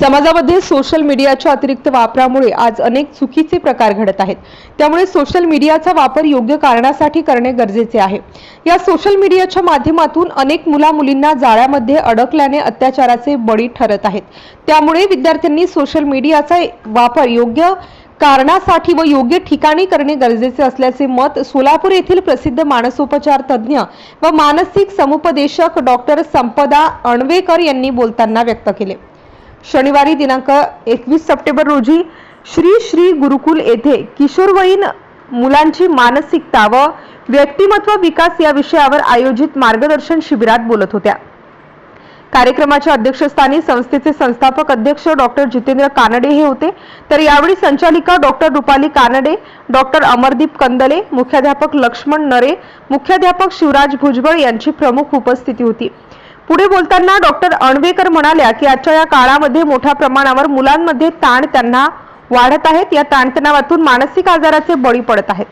समाजामध्ये सोशल मीडियाच्या अतिरिक्त वापरामुळे आज अनेक चुकीचे प्रकार घडत आहेत. त्यामुळे सोशल मीडियाचा वापर योग्य कारणासाठी करणे गरजेचे आहे. या सोशल मीडियाच्या माध्यमातून अनेक मुला मुलींना जाळ्यामध्ये अडकल्याने अत्याचाराचे बळी ठरत आहेत. त्यामुळे विद्यार्थ्यांनी सोशल मीडियाचा वापर योग्य कारणासाठी व योग्य ठिकाणी करणे गरजेचे असल्याचे मत सोलापूर येथील प्रसिद्ध मानसोपचार तज्ज्ञ व मानसिक समुपदेशक डॉक्टर संपदा अणवेकर यांनी बोलताना व्यक्त केले. शनिवारी दिनांक एकवीस सप्टेंबर रोजी श्री श्री गुरुकुल येथे किशोरवयीन मुलांची मानसिकता व व्यक्तिमत्व विकास या विषयावर आयोजित मार्गदर्शन शिबिरात बोलत होत्या. कार्यक्रमाच्या अध्यक्षस्थानी संस्थेचे संस्थापक अध्यक्ष डॉक्टर जितेंद्र कानडे हे होते. तर यावेळी संचालिका डॉक्टर रुपाली कानडे डॉक्टर अमरदीप कंदले मुख्याध्यापक लक्ष्मण नरे मुख्याध्यापक शिवराज भुजबळ यांची प्रमुख उपस्थिती होती. पुढे बोलताना डॉक्टर अणवेकर म्हणाल्या की आजच्या या काळामध्ये मोठ्या प्रमाणावर मुलांमध्ये ताण त्यांना वाढत आहेत. या ताणतणावातून मानसिक आजाराचे बळी पडत आहेत.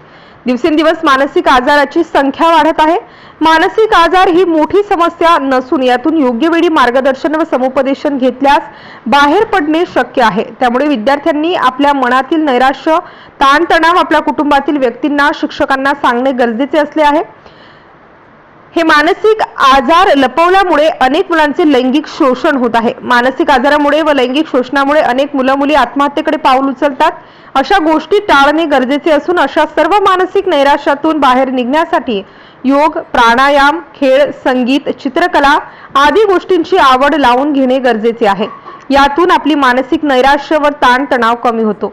दिवसेंदिवस मानसिक आजाराची संख्या वाढत आहे. मानसिक आजार ही मोठी समस्या नसून यातून योग्य वेळी मार्गदर्शन व समुपदेशन घेतल्यास बाहेर पडणे शक्य आहे. त्यामुळे विद्यार्थ्यांनी आपल्या मनातील नैराश्य ताणतणाव आपल्या कुटुंबातील व्यक्तींना शिक्षकांना सांगणे गरजेचे असले आहे. हे मानसिक आजार लपवल्यामुळे अनेक मुलांचे लैंगिक शोषण होत आहे. मानसिक आजारामुळे व लैंगिक शोषणामुळे अनेक मुलं मुली आत्महत्येकडे पाऊल उचलतात. अशा गोष्टी टाळणे गरजेचे असून अशा सर्व मानसिक नैराश्यातून बाहेर निघण्यासाठी योग प्राणायाम खेळ संगीत चित्रकला आदी गोष्टींची आवड लावून घेणे गरजेचे आहे. यातून आपली मानसिक नैराश्य व ताणतणाव कमी होतो.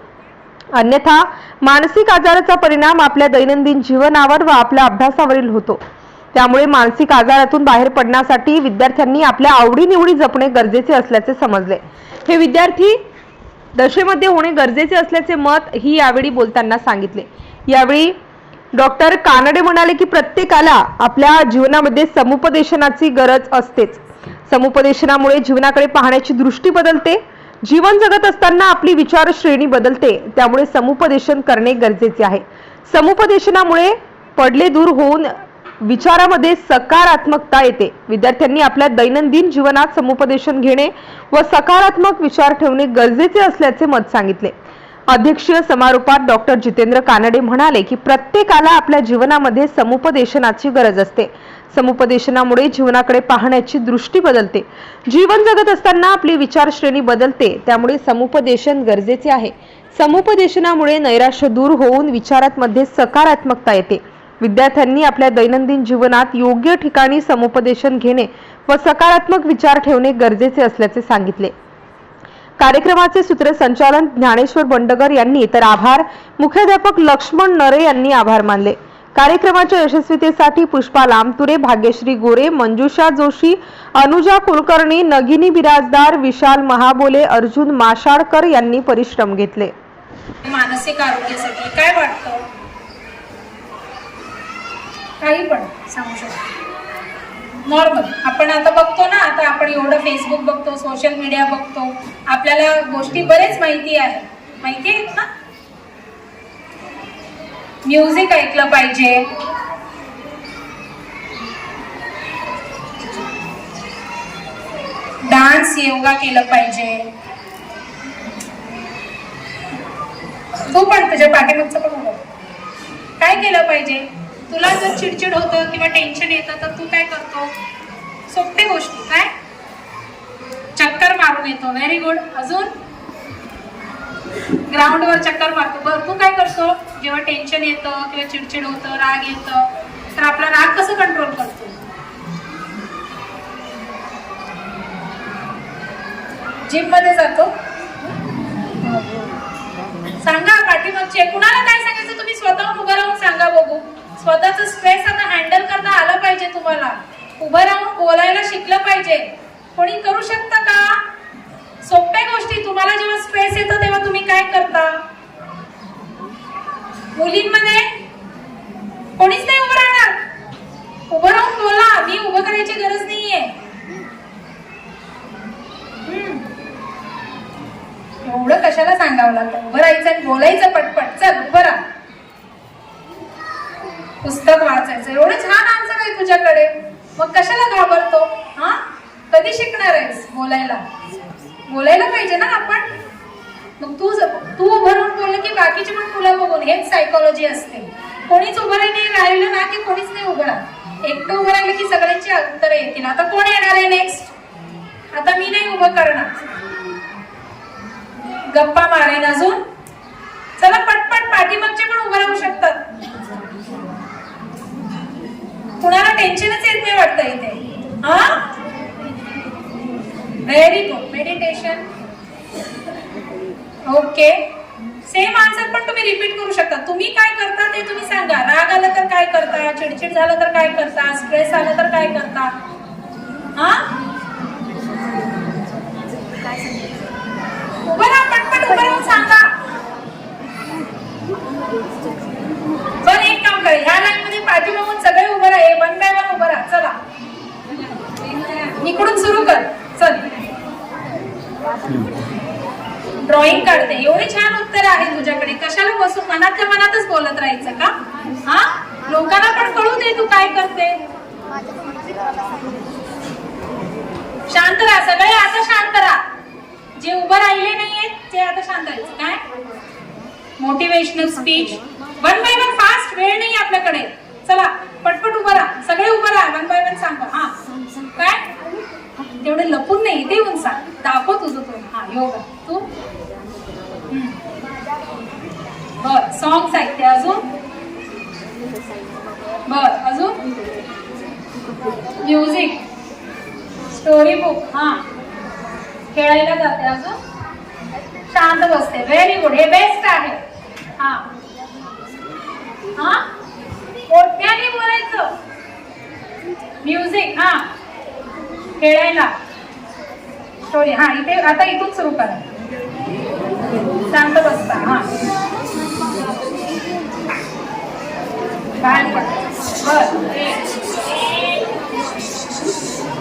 अन्यथा मानसिक आजाराचा परिणाम आपल्या दैनंदिन जीवनावर व आपल्या अभ्यासावरील होतो. त्यामुळे मानसिक आजारातून बाहेर पडण्यासाठी विद्यार्थ्यांनी आपल्या आवडीनिवडी जपणे गरजेचे असल्याचे समजले. हे विद्यार्थी दशेमध्ये होणे गरजेचे असल्याचे मत ही यावेळी बोलताना सांगितले. यावेळी डॉक्टर कानडे म्हणाले की प्रत्येकाला आपल्या जीवनामध्ये समुपदेशनाची गरज असतेच. समुपदेशनामुळे जीवनाकडे पाहण्याची दृष्टी बदलते. जीवन जगत असताना आपली विचार श्रेणी बदलते. त्यामुळे समुपदेशन करणे गरजेचे आहे. समुपदेशनामुळे पडले दूर होऊन विचारामध्ये सकारात्मकता येते. विद्यार्थ्यांनी आपल्या दैनंदिन जीवनात समुपदेशन घेणे व सकारात्मक विचार ठेवणे गरजेचे असल्याचे मत सांगितले. अध्यक्षीय समारोपात डॉक्टर जितेंद्र कानडे म्हणाले की प्रत्येकाला आपल्या जीवनामध्ये समुपदेशनाची गरज असते. समुपदेशनामुळे जीवनाकडे पाहण्याची दृष्टी बदलते. जीवन जगत असताना आपली विचारश्रेणी बदलते. त्यामुळे समुपदेशन गरजेचे आहे. समुपदेशनामुळे नैराश्य दूर होऊन विचारात मध्ये सकारात्मकता येते. विद्यार्थ्यांनी आपल्या दैनंदिन जीवनात योग्य ठिकाणी समुपदेशन घेणे व सकारात्मक विचार ठेवणे गरजेचे असल्याचे सांगितले. कार्यक्रमाचे सूत्रसंचालन ज्ञानेश्वर बंडगर यांनी तर आभार. मुख्याध्यापक लक्ष्मण नरे यांनी आभार मानले. कार्यक्रमाच्या यशस्वीतेसाठी पुष्पा लामतुरे भाग्यश्री गोरे मंजुषा जोशी अनुजा कुलकर्णी नगिनी बिराजदार विशाल महाबोले अर्जुन माशाळकर यांनी परिश्रम घेतले. मानसिक आरोग्यासाठी काय वाटतं? काही पण सांगू शकतो. नॉर्मल आपण आता बघतो ना आता आपण एवढं फेसबुक बघतो सोशल मीडिया बघतो. आपल्याला गोष्टी बरेच माहिती आहे. माहिती आहेत ना? म्युझिक ऐकलं पाहिजे. डान्स योगा केलं पाहिजे. तू पण तुझ्या पाठीमागचं पण काय केलं पाहिजे? तुला जर चिडचिड होतं किंवा टेन्शन येतं तर तू काय करतो? सोपे गोष्टी काय? चक्कर मारून येतो. व्हेरी गुड अजून? ग्राउंडवर चक्कर मारतो. बरं तू काय करतो? जेव्हा टेन्शन येतं किंवा चिडचिड होतं राग येतं तर आपला राग कसं कंट्रोल करतो? जिममध्ये जातो सांगा पाठीमागचे कुणाला काय सांगायचं तुम्ही स्वतःहून उभं राहून सांगा बघू स्वतःच स्ट्रेस आता हँडल करता आलं पाहिजे तुम्हाला. उभं राहून बोलायला शिकलं पाहिजे. कोणी करू शकता का? सोप्या गोष्टी. तुम्हाला जेव्हा स्ट्रेस येतो तेव्हा तुम्ही काय करता? मुलींमध्ये कोणीच नाही उभं राहणार. उभं राहून बोला. मी उभं करायची गरज नाहीये. हम्म. एवढं कशाला सांगावं लागतं? उभं राहायचं आणि बोलायचं पटपट. चल उभं राहा. पुस्तक वाचायचं. एवढं छान नाही तुझ्याकडे? मग कशाला घाबरतो? हा? कधी शिकणार आहेस बोलायला? बोलायला पाहिजे ना आपण. मग तू तू उभं राहून बोललं की बाकीचे पण तुला बघून हेच सायकोलॉजी असते. कोणीच उभं नाही राहिलं ना की कोणीच नाही उभं राहत. एकटं उभं राहिलं की सगळ्यांची अंतर येतील. आता कोण येणार आहे नेक्स्ट आता मी नाही उभं करणार. गप्पा मारेन अजून. चला पटपट पाठीमागचे पण उभं राहू शकतात. टेन्शनच येत नाही वाटतं इथे. हा? Very good meditation okay same answer पण तुम्ही रिपीट करू शकता. तुम्ही काय करता ते तुम्ही सांगा. राग आला तर काय करता? चिडचिड झालं तर काय करता? स्ट्रेस आला तर काय करता? हा? उभं राहा पटपट उभं राहून सांगा. बरं एक काम कर. ह्या लाईन मध्ये पाठीमागून सगळे उभं राहा वन बाय वन उभं राहा चला इकडून सुरू कर. चल. ड्रॉइंग काढते. एवढी छान उत्तर आहे तुझ्याकडे. कशाला बसून मनातल्या मनातच बोलत राहायचं का? हा? लोकांना पण कळू दे तू काय करते. शांत राहा. सगळे आता शांत राहा. जे उभं राहिले नाहीयेत ते आता शांत राहायचं काय? Motivational speech one by one fast वेळ नाही आपल्याकडे. चला पटपट उभं राहा. सगळे उभं राहा. वन बाय वन सांगा. हा. काय? तेवढं लपून नाही इथे येऊन सांग. दाखव तुझं तू. हा योगा तू? बर सॉंग्स ऐकते अजून? बर अजून? म्युझिक स्टोरी बुक हा. खेळायला जाते अजून? शांत बसते. व्हेरी गुड हे बेस्ट आहे. हा. हा? मोठ्याने बोलायचं. म्युझिक हा. खेळायला. स्टोरी हा इथे आता इथून सुरू करा. शांत बसता हा. बाहेर बर